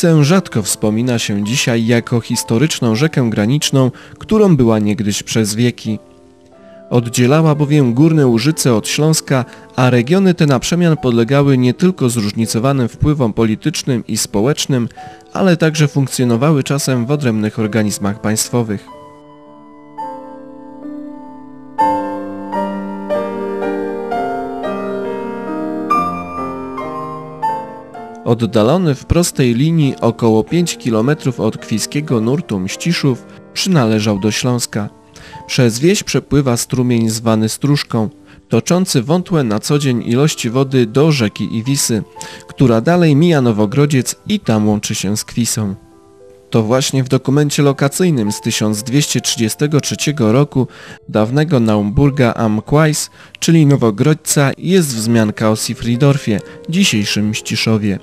Wisę rzadko wspomina się dzisiaj jako historyczną rzekę graniczną, którą była niegdyś przez wieki. Oddzielała bowiem Górne Łużyce od Śląska, a regiony te na przemian podlegały nie tylko zróżnicowanym wpływom politycznym i społecznym, ale także funkcjonowały czasem w odrębnych organizmach państwowych. Oddalony w prostej linii około 5 km od kwiskiego nurtu Mściszów przynależał do Śląska. Przez wieś przepływa strumień zwany Stróżką, toczący wątłe na co dzień ilości wody do rzeki Iwisy, która dalej mija Nowogrodziec i tam łączy się z Kwisą. To właśnie w dokumencie lokacyjnym z 1233 roku dawnego Naumburga am Quais, czyli Nowogrodźca, jest wzmianka o Sifridorfie, dzisiejszym Mściszowie.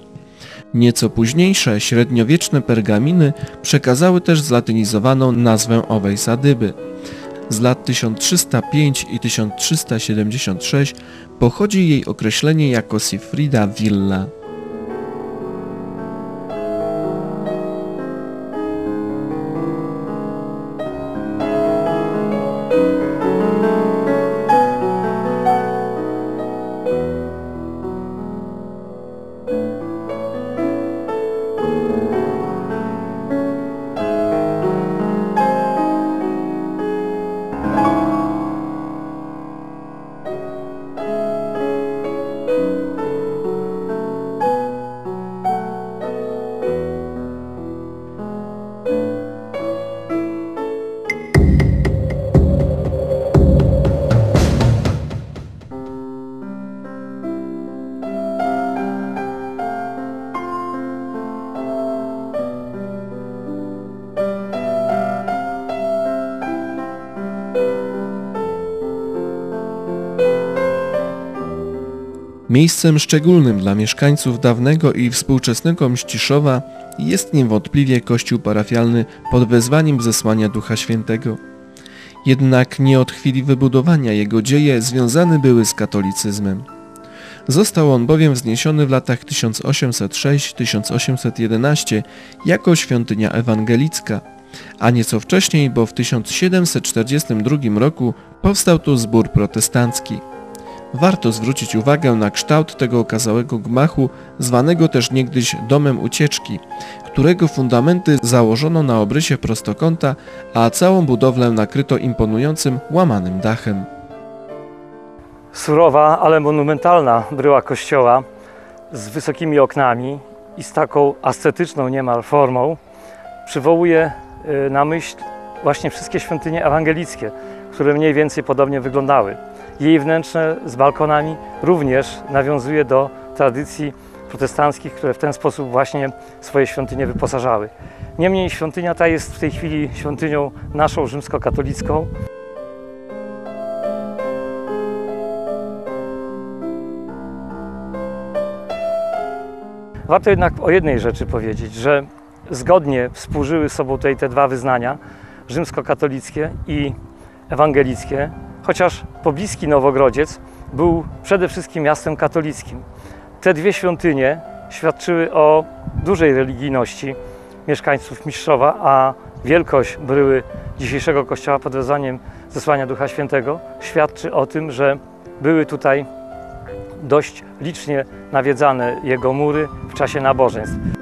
Nieco późniejsze, średniowieczne pergaminy przekazały też zlatynizowaną nazwę owej sadyby. Z lat 1305 i 1376 pochodzi jej określenie jako Sifrida Villa. Miejscem szczególnym dla mieszkańców dawnego i współczesnego Mściszowa jest niewątpliwie kościół parafialny pod wezwaniem zesłania Ducha Świętego. Jednak nie od chwili wybudowania jego dzieje związane były z katolicyzmem. Został on bowiem wzniesiony w latach 1806-1811 jako świątynia ewangelicka, a nieco wcześniej, bo w 1742 roku powstał tu zbór protestancki. Warto zwrócić uwagę na kształt tego okazałego gmachu, zwanego też niegdyś domem ucieczki, którego fundamenty założono na obrysie prostokąta, a całą budowlę nakryto imponującym łamanym dachem. Surowa, ale monumentalna bryła kościoła z wysokimi oknami i z taką ascetyczną niemal formą przywołuje y, na myśl właśnie wszystkie świątynie ewangelickie, które mniej więcej podobnie wyglądały. Jej wnętrze z balkonami również nawiązuje do tradycji protestanckich, które w ten sposób właśnie swoje świątynie wyposażały. Niemniej świątynia ta jest w tej chwili świątynią naszą rzymskokatolicką. Warto jednak o jednej rzeczy powiedzieć, że zgodnie współżyły sobą tutaj te dwa wyznania, rzymskokatolickie i ewangelickie, chociaż pobliski Nowogrodziec był przede wszystkim miastem katolickim. Te dwie świątynie świadczyły o dużej religijności mieszkańców Mistrzowa, a wielkość bryły dzisiejszego kościoła pod wezwaniem zesłania Ducha Świętego świadczy o tym, że były tutaj dość licznie nawiedzane jego mury w czasie nabożeństw.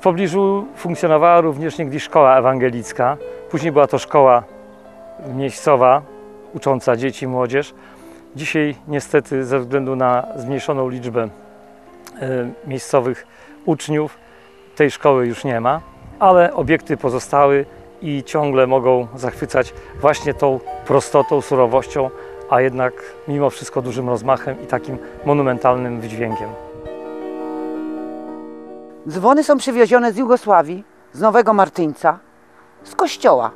W pobliżu funkcjonowała również niegdyś szkoła ewangelicka, Później była to szkoła miejscowa, ucząca dzieci i młodzież. Dzisiaj niestety ze względu na zmniejszoną liczbę e, miejscowych uczniów tej szkoły już nie ma, ale obiekty pozostały i ciągle mogą zachwycać właśnie tą prostotą, surowością, a jednak mimo wszystko dużym rozmachem i takim monumentalnym wydźwiękiem. Dzwony są przywiezione z Jugosławii, z Nowego Martyńca, z kościoła.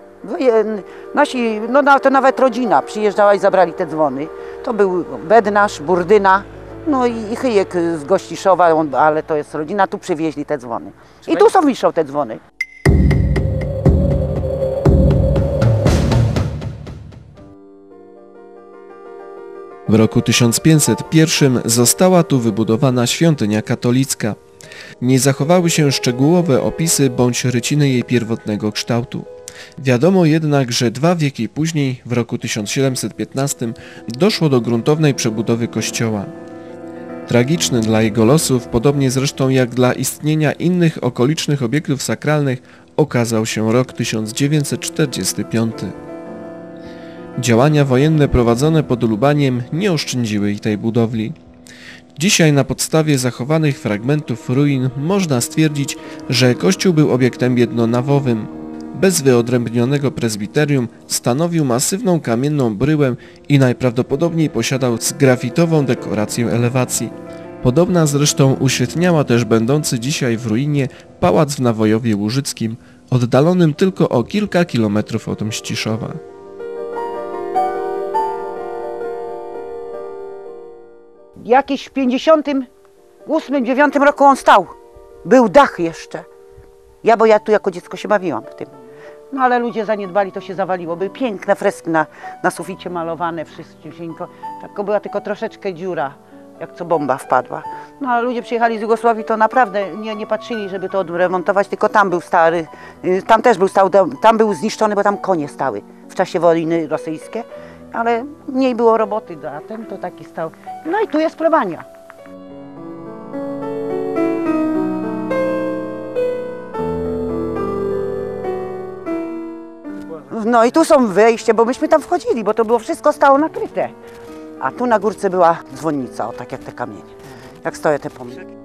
Nasi, no to nawet rodzina przyjeżdżała i zabrali te dzwony. To był Bednarz, Burdyna, no i, Chyjek z Gościszowa, ale to jest rodzina, tu przywieźli te dzwony. I tu są wiszą te dzwony. W roku 1501 została tu wybudowana świątynia katolicka. Nie zachowały się szczegółowe opisy bądź ryciny jej pierwotnego kształtu. Wiadomo jednak, że dwa wieki później, w roku 1715, doszło do gruntownej przebudowy kościoła. Tragiczny dla jego losów, podobnie zresztą jak dla istnienia innych okolicznych obiektów sakralnych, okazał się rok 1945. Działania wojenne prowadzone pod Lubaniem nie oszczędziły i tej budowli. Dzisiaj na podstawie zachowanych fragmentów ruin można stwierdzić, że kościół był obiektem jednonawowym. Bez wyodrębnionego prezbiterium stanowił masywną kamienną bryłę i najprawdopodobniej posiadał sgrafitową dekorację elewacji. Podobna zresztą uświetniała też będący dzisiaj w ruinie pałac w Nawojowie Łużyckim, oddalonym tylko o kilka kilometrów od Mściszowa. Jakiś w 58, 9 roku on stał. Był dach jeszcze. Ja, bo ja tu jako dziecko się bawiłam w tym. No ale ludzie zaniedbali, to się zawaliło. Były piękne freski na, na suficie malowane, wszystko. Tylko była tylko troszeczkę dziura, jak co bomba wpadła. No ale ludzie przyjechali z Jugosławii, to naprawdę nie, nie patrzyli, żeby to odremontować, tylko tam był stary, y, tam też był stał, tam był zniszczony, bo tam konie stały w czasie wojny rosyjskie. Ale mniej było roboty, a ten to taki stał. No i tu jest plebania. No i tu są wejście, bo myśmy tam wchodzili, bo to było wszystko stało nakryte. A tu na górce była dzwonnica, o tak jak te kamienie. Jak stoją te pomniki.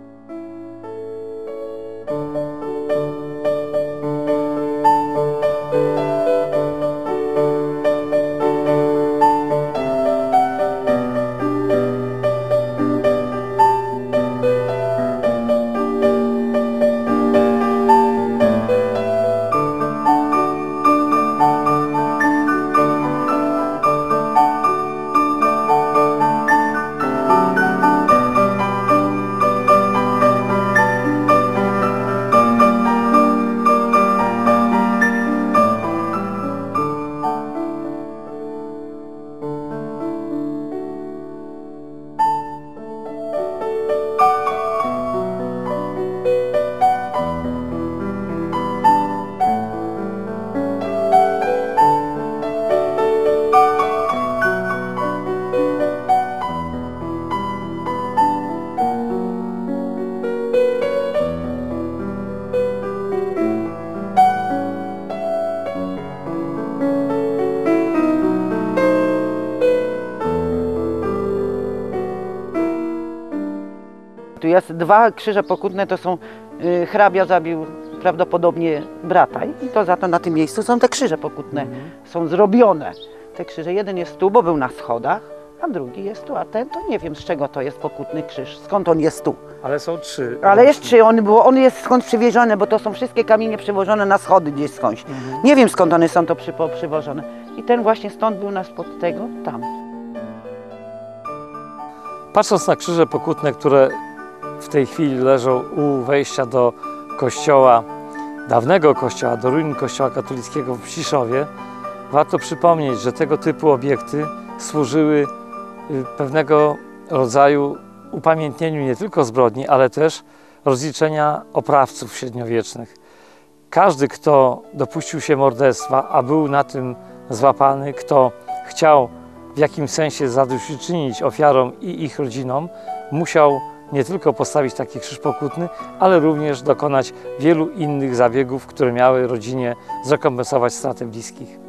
Jest dwa krzyże pokutne, to są y, hrabia zabił prawdopodobnie brata i to za to na tym miejscu są te krzyże pokutne, są zrobione. Te krzyże, jeden jest tu, bo był na schodach, a drugi jest tu, a ten to nie wiem z czego to jest pokutny krzyż, skąd on jest tu. Ale są trzy. Ale jest trzy, on, bo on jest skąd przywieziony, bo to są wszystkie kamienie przywożone na schody gdzieś skądś. Nie wiem skąd one są to przypo, przywożone. I ten właśnie stąd był nas pod tego, tam. Patrząc na krzyże pokutne, które w tej chwili leżą u wejścia do kościoła, dawnego kościoła, do ruin kościoła katolickiego w Mściszowie, warto przypomnieć, że tego typu obiekty służyły y, pewnego rodzaju upamiętnieniu nie tylko zbrodni, ale też rozliczenia oprawców średniowiecznych. Każdy, kto dopuścił się morderstwa, a był na tym złapany, kto chciał w jakimś sensie zadośćuczynić ofiarom i ich rodzinom, musiał nie tylko postawić taki krzyż pokutny, ale również dokonać wielu innych zabiegów, które miały rodzinie zrekompensować stratę bliskich.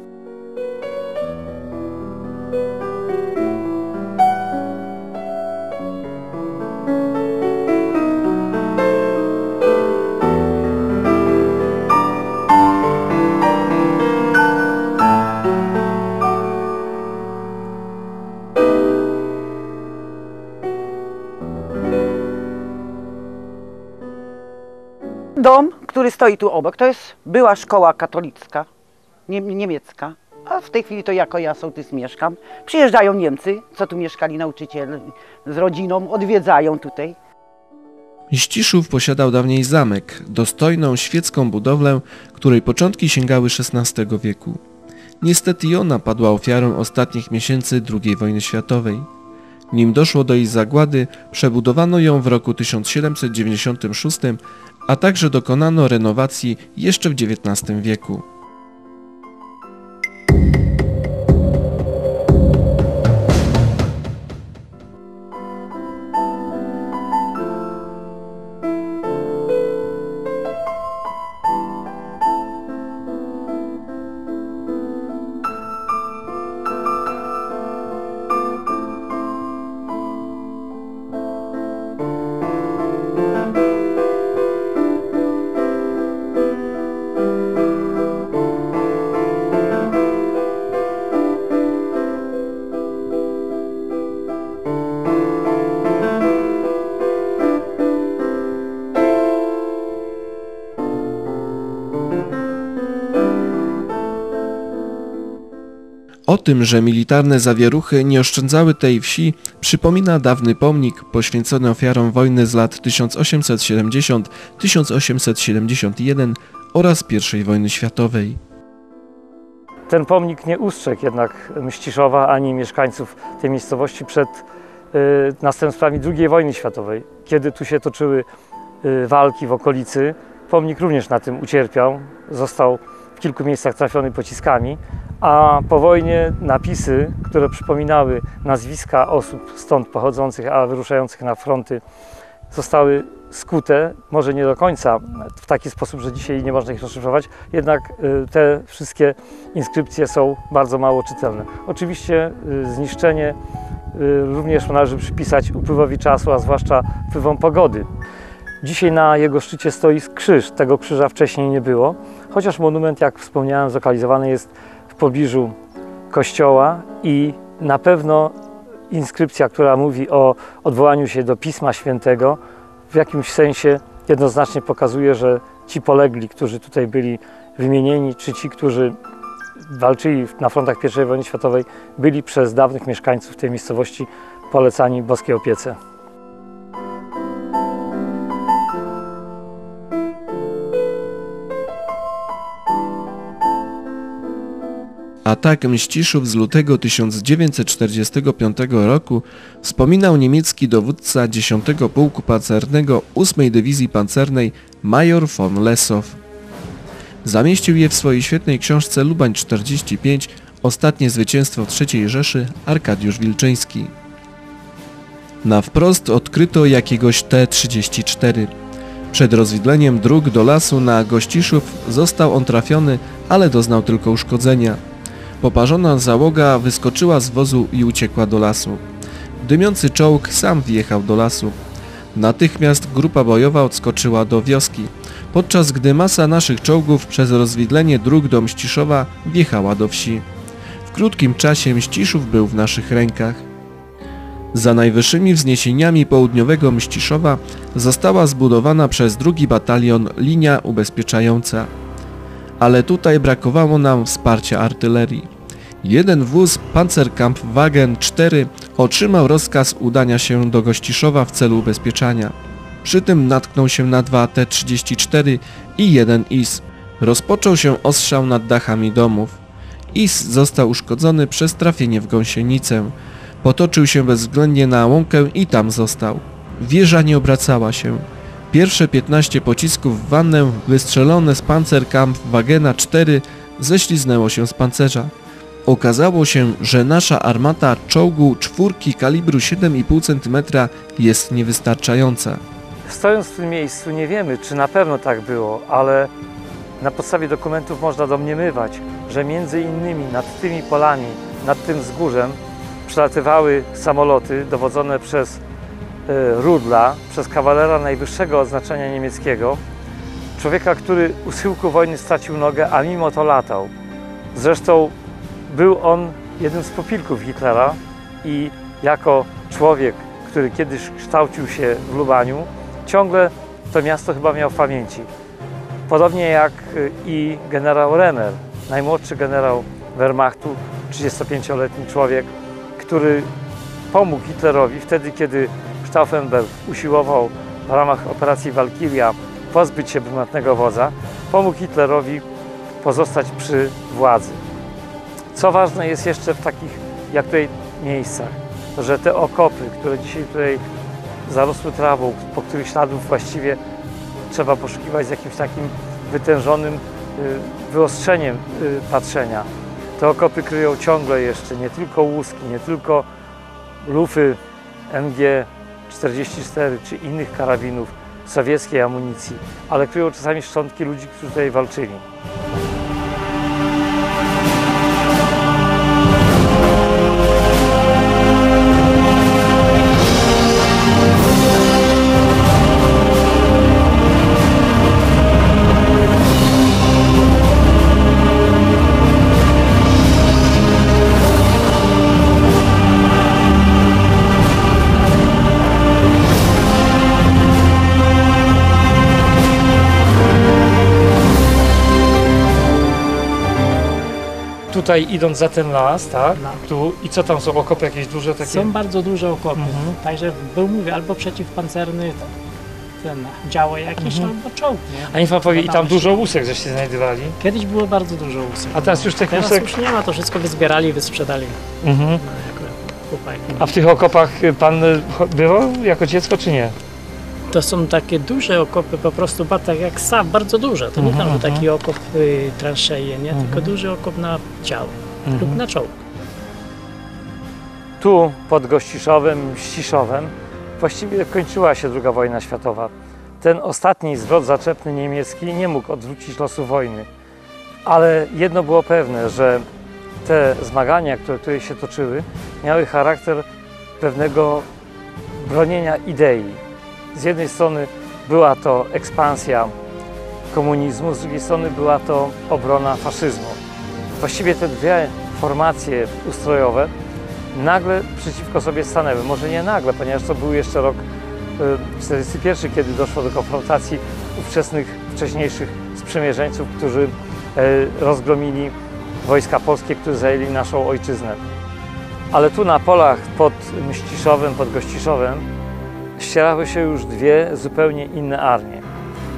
Stoi tu obok, to jest była szkoła katolicka, nie, niemiecka. A w tej chwili to jako ja sołtys mieszkam. Przyjeżdżają Niemcy, co tu mieszkali nauczyciele z rodziną, odwiedzają tutaj. Mściszów posiadał dawniej zamek, dostojną świecką budowlę, której początki sięgały XVI wieku. Niestety ona padła ofiarą ostatnich miesięcy II wojny światowej. Nim doszło do jej zagłady, przebudowano ją w roku 1796, a także dokonano renowacji jeszcze w XIX wieku. Tym, że militarne zawieruchy nie oszczędzały tej wsi, przypomina dawny pomnik poświęcony ofiarom wojny z lat 1870-1871 oraz I wojny światowej. Ten pomnik nie ustrzegł jednak Mściszowa ani mieszkańców tej miejscowości przed y, następstwami II wojny światowej. Kiedy tu się toczyły y, walki w okolicy, pomnik również na tym ucierpiał. Został w kilku miejscach trafiony pociskami, a po wojnie napisy, które przypominały nazwiska osób stąd pochodzących, a wyruszających na fronty, zostały skute, może nie do końca w taki sposób, że dzisiaj nie można ich rozszyfrować, jednak y, te wszystkie inskrypcje są bardzo mało czytelne. Oczywiście y, zniszczenie y, również należy przypisać upływowi czasu, a zwłaszcza wpływom pogody. Dzisiaj na jego szczycie stoi krzyż, tego krzyża wcześniej nie było, chociaż monument, jak wspomniałem, zlokalizowany jest w pobliżu kościoła i na pewno inskrypcja, która mówi o odwołaniu się do Pisma Świętego, w jakimś sensie jednoznacznie pokazuje, że ci polegli, którzy tutaj byli wymienieni, czy ci, którzy walczyli na frontach I wojny światowej, byli przez dawnych mieszkańców tej miejscowości polecani boskiej opiece. Atak Mściszów z lutego 1945 roku wspominał niemiecki dowódca 10 Pułku Pancernego 8 Dywizji Pancernej major von Lessow. Zamieścił je w swojej świetnej książce Lubań 45 Ostatnie zwycięstwo III Rzeszy Arkadiusz Wilczyński. Na wprost odkryto jakiegoś T-34. Przed rozwidleniem dróg do lasu na Gościszów został on trafiony, ale doznał tylko uszkodzenia. Poparzona załoga wyskoczyła z wozu i uciekła do lasu. Dymiący czołg sam wjechał do lasu. Natychmiast grupa bojowa odskoczyła do wioski, podczas gdy masa naszych czołgów przez rozwidlenie dróg do Mściszowa wjechała do wsi. W krótkim czasie Mściszów był w naszych rękach. Za najwyższymi wzniesieniami południowego Mściszowa została zbudowana przez drugi batalion linia ubezpieczająca ale tutaj brakowało nam wsparcia artylerii. Jeden wóz Panzerkampfwagen 4 otrzymał rozkaz udania się do Gościszowa w celu ubezpieczania. Przy tym natknął się na dwa T-34 i jeden IS. Rozpoczął się ostrzał nad dachami domów. IS został uszkodzony przez trafienie w gąsienicę. Potoczył się bezwzględnie na łąkę i tam został. Wieża nie obracała się. Pierwsze 15 pocisków w wannę wystrzelone z Panzerkampfwagena 4 ześliznęło się z pancerza. Okazało się, że nasza armata czołgu czwórki kalibru 7,5 cm jest niewystarczająca. Stojąc w tym miejscu nie wiemy, czy na pewno tak było, ale na podstawie dokumentów można domniemywać, że między innymi nad tymi polami, nad tym wzgórzem przelatywały samoloty dowodzone przez Rudla, przez kawalera najwyższego odznaczenia niemieckiego, człowieka, który u schyłku wojny stracił nogę, a mimo to latał. Zresztą był on jednym z pupilków Hitlera i jako człowiek, który kiedyś kształcił się w Lubaniu, ciągle to miasto chyba miał w pamięci. Podobnie jak y, i generał Renner, najmłodszy generał Wehrmachtu, 35-letni człowiek, który pomógł Hitlerowi wtedy, kiedy Stauffenberg usiłował w ramach operacji Walkiria pozbyć się brunatnego wodza, pomógł Hitlerowi pozostać przy władzy. Co ważne jest jeszcze w takich jak tutaj miejscach, że te okopy, które dzisiaj tutaj zarosły trawą, po których śladów właściwie trzeba poszukiwać z jakimś takim wytężonym y, wyostrzeniem y, patrzenia. Te okopy kryją ciągle jeszcze nie tylko łuski, nie tylko lufy MG-44 czy innych karabinów sowieckiej amunicji, ale kryją czasami szczątki ludzi, którzy tutaj walczyli. Tutaj idąc za ten las, tak? No. Tu i co tam są okopy jakieś duże takie? Są bardzo duże okopy, Mhm. także był mówię, albo przeciwpancerny ten działo jakieś, Mhm. albo czołg, nie? A niech pan powie, i tam dużo łusek żeście znajdowali. Kiedyś było bardzo dużo łusek. A teraz już tych Teraz łusek... już nie ma, to wszystko wyzbierali i wysprzedali. Mhm. No, jako. A w tych okopach pan bywał jako dziecko, czy nie? To są takie duże okopy, po prostu tak jak sam, bardzo duże. To nie Mhm, tam mhm. taki okop y, transzeje, nie? Mhm. Tylko duży okop na dział lub na czołg. Tu pod Gościszowem, Ściszowem właściwie kończyła się II wojna światowa. Ten ostatni zwrot zaczepny niemiecki nie mógł odwrócić losu wojny. Ale jedno było pewne, że te zmagania, które tutaj się toczyły, miały charakter pewnego bronienia idei. Z jednej strony była to ekspansja komunizmu, z drugiej strony była to obrona faszyzmu. Właściwie te dwie formacje ustrojowe nagle przeciwko sobie stanęły. Może nie nagle, ponieważ to był jeszcze rok y, 41, kiedy doszło do konfrontacji ówczesnych, wcześniejszych sprzymierzeńców, którzy e, rozgromili wojska polskie, które zajęli naszą ojczyznę. Ale tu na polach pod Mściszowem, pod Gościszowem ścierały się już dwie zupełnie inne armie.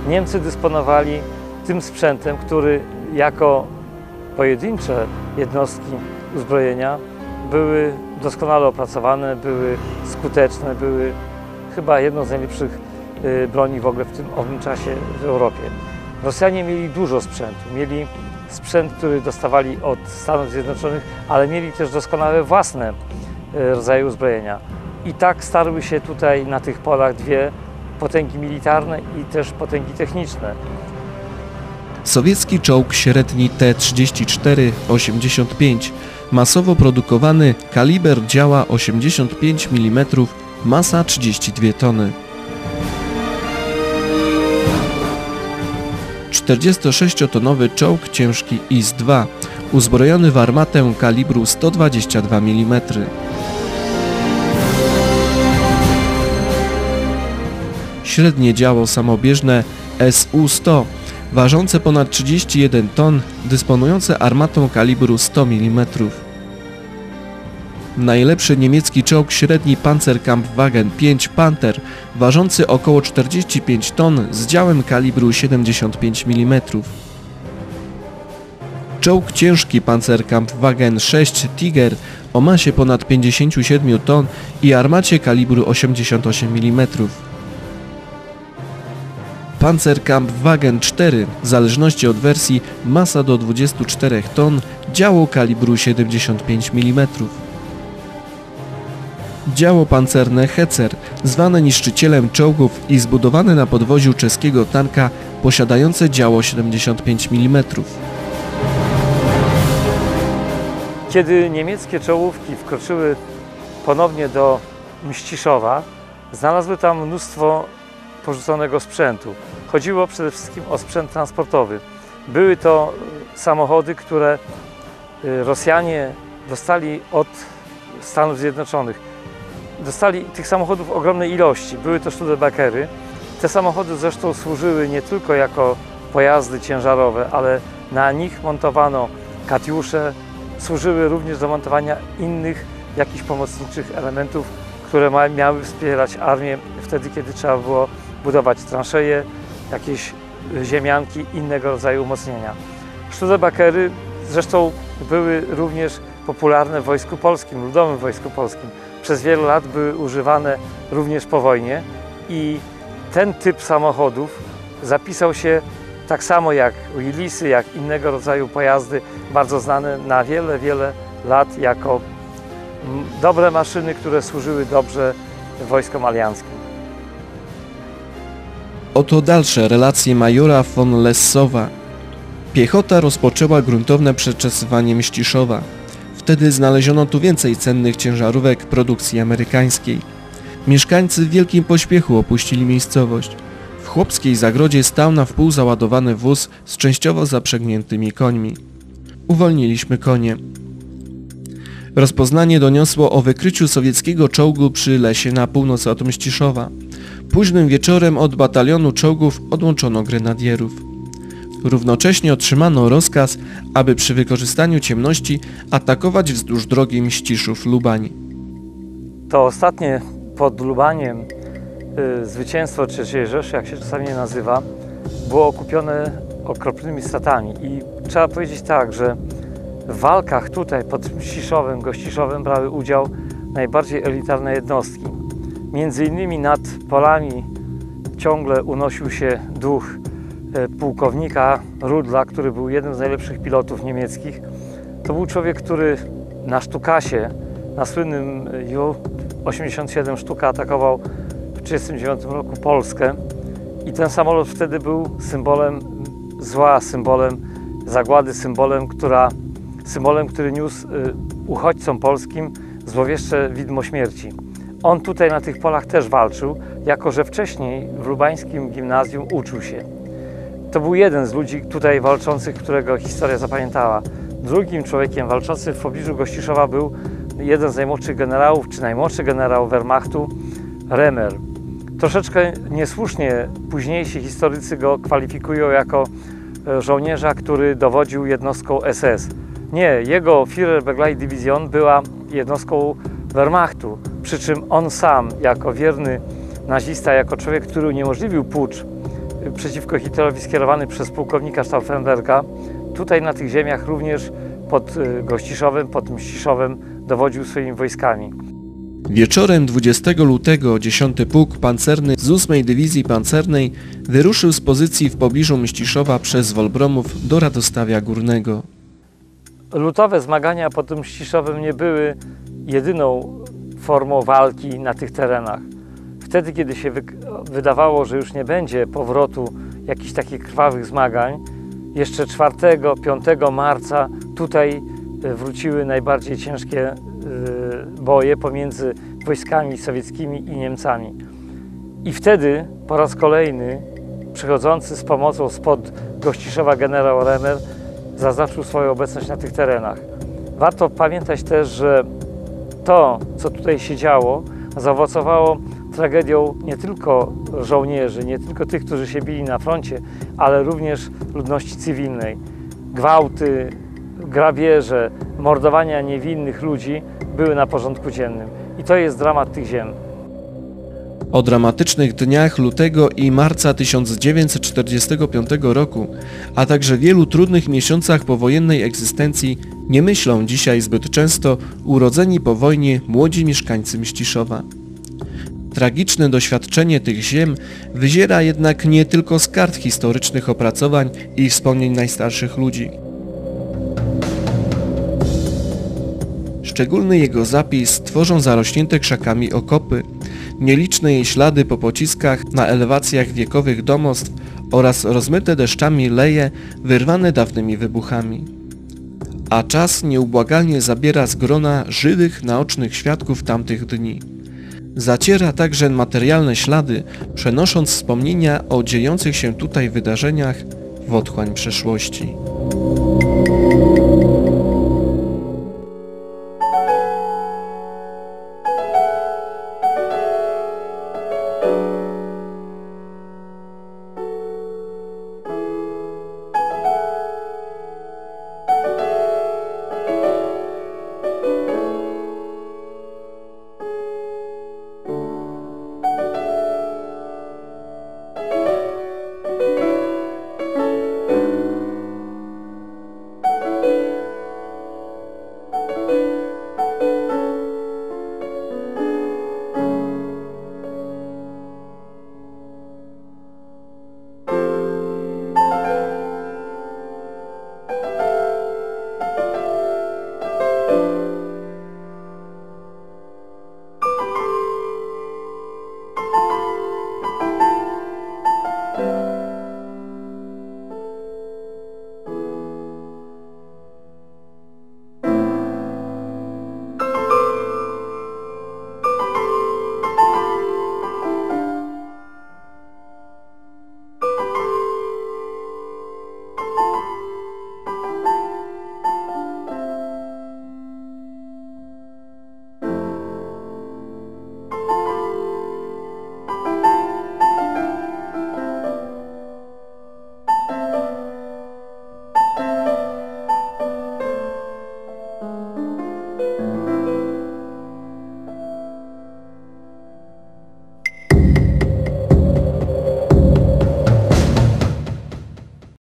Niemcy dysponowali tym sprzętem, który jako pojedyncze jednostki uzbrojenia były doskonale opracowane, były skuteczne, były chyba jedną z najlepszych y, broni w ogóle w tym owym czasie w Europie. Rosjanie mieli dużo sprzętu, mieli sprzęt, który dostawali od Stanów Zjednoczonych, ale mieli też doskonałe własne y, rodzaje uzbrojenia. I tak starły się tutaj na tych polach dwie potęgi militarne i też potęgi techniczne. Sowiecki czołg średni T-34-85, masowo produkowany, kaliber działa 85 mm, masa 32 tony. 46-tonowy czołg ciężki IS-2, uzbrojony w armatę kalibru 122 mm. Średnie działo samobieżne SU-100, ważące ponad 31 ton, dysponujące armatą kalibru 100 mm. Najlepszy niemiecki czołg średni Panzerkampfwagen 5 Panther, ważący około 45 ton z działem kalibru 75 mm. Czołg ciężki Panzerkampfwagen 6 Tiger o masie ponad 57 ton i armacie kalibru 88 mm. Panzerkampfwagen 4, w zależności od wersji, masa do 24 ton, działo kalibru 75 mm. Działo pancerne Hecer, zwane niszczycielem czołgów i zbudowane na podwoziu czeskiego tanka posiadające działo 75 mm. Kiedy niemieckie czołówki wkroczyły ponownie do Mściszowa, znalazły tam mnóstwo porzuconego sprzętu. Chodziło przede wszystkim o sprzęt transportowy. Były to y, samochody, które y, Rosjanie dostali od Stanów Zjednoczonych. Dostali tych samochodów ogromnej ilości. Były to Studebakery. Te samochody zresztą służyły nie tylko jako pojazdy ciężarowe, ale na nich montowano katiusze, służyły również do montowania innych jakichś pomocniczych elementów, które miały wspierać armię wtedy, kiedy trzeba było budować transzeje, jakieś ziemianki, innego rodzaju umocnienia. Studebakery zresztą były również popularne w Wojsku Polskim, Ludowym Wojsku Polskim. Przez wiele lat były używane również po wojnie i ten typ samochodów zapisał się tak samo jak Willisy, jak innego rodzaju pojazdy, bardzo znane na wiele, wiele lat jako mm, dobre maszyny, które służyły dobrze wojskom alianckim. Oto dalsze relacje majora von Lessowa. Piechota rozpoczęła gruntowne przeczesywanie Mściszowa. Wtedy znaleziono tu więcej cennych ciężarówek produkcji amerykańskiej. Mieszkańcy w wielkim pośpiechu opuścili miejscowość. W chłopskiej zagrodzie stał na wpół załadowany wóz z częściowo zaprzęgniętymi końmi. Uwolniliśmy konie. Rozpoznanie doniosło o wykryciu sowieckiego czołgu przy lesie na północ od Mściszowa. Późnym wieczorem od batalionu czołgów odłączono grenadierów. Równocześnie otrzymano rozkaz, aby przy wykorzystaniu ciemności atakować wzdłuż drogi Mściszów-Lubań. To ostatnie pod Lubaniem y, zwycięstwo III Rzeszy, jak się czasami nazywa, było okupione okropnymi stratami. I trzeba powiedzieć tak, że w walkach tutaj pod Mściszowem, Gościszowem brały udział najbardziej elitarne jednostki. Między innymi nad polami ciągle unosił się duch e, pułkownika Rudla, który był jednym z najlepszych pilotów niemieckich. To był człowiek, który na Sztukasie, na słynnym Ju-87 Sztuka atakował w 1939 roku Polskę i ten samolot wtedy był symbolem zła, symbolem zagłady, symbolem, która, symbolem który niósł y, uchodźcom polskim złowieszcze widmo śmierci. On tutaj na tych polach też walczył, jako że wcześniej w lubańskim gimnazjum uczył się. To był jeden z ludzi tutaj walczących, którego historia zapamiętała. Drugim człowiekiem walczącym w pobliżu Gościszowa był jeden z najmłodszych generałów, czy najmłodszy generał Wehrmachtu, Remer. Troszeczkę niesłusznie późniejsi historycy go kwalifikują jako e, żołnierza, który dowodził jednostką SS. Nie, jego Führerbegleitdivision była jednostką Wehrmachtu, przy czym on sam, jako wierny nazista, jako człowiek, który uniemożliwił pucz y, przeciwko Hitlerowi skierowany przez pułkownika Stauffenberga, tutaj na tych ziemiach również pod y, Gościszowem, pod Mściszowem dowodził swoimi wojskami. Wieczorem 20 lutego 10 Pułk Pancerny z 8 Dywizji Pancernej wyruszył z pozycji w pobliżu Mściszowa przez Wolbromów do Radostawia Górnego. Lutowe zmagania pod Mściszowem nie były jedyną formą walki na tych terenach. Wtedy, kiedy się wydawało, że już nie będzie powrotu jakichś takich krwawych zmagań, jeszcze 4-5 marca tutaj e, wróciły najbardziej ciężkie e, boje pomiędzy wojskami sowieckimi i Niemcami. I wtedy po raz kolejny przychodzący z pomocą spod Gościszowa generał Remer zaznaczył swoją obecność na tych terenach. Warto pamiętać też, że to, co tutaj się działo, zaowocowało tragedią nie tylko żołnierzy, nie tylko tych, którzy się bili na froncie, ale również ludności cywilnej. Gwałty, grabieże, mordowania niewinnych ludzi były na porządku dziennym. I to jest dramat tych ziem. O dramatycznych dniach lutego i marca 1945 roku, a także wielu trudnych miesiącach powojennej egzystencji nie myślą dzisiaj zbyt często urodzeni po wojnie młodzi mieszkańcy Mściszowa. Tragiczne doświadczenie tych ziem wyziera jednak nie tylko z kart historycznych opracowań i wspomnień najstarszych ludzi. Szczególny jego zapis tworzą zarośnięte krzakami okopy, nieliczne jej ślady po pociskach na elewacjach wiekowych domostw oraz rozmyte deszczami leje wyrwane dawnymi wybuchami. A czas nieubłagalnie zabiera z grona żywych, naocznych świadków tamtych dni. Zaciera także materialne ślady, przenosząc wspomnienia o dziejących się tutaj wydarzeniach w otchłań przeszłości.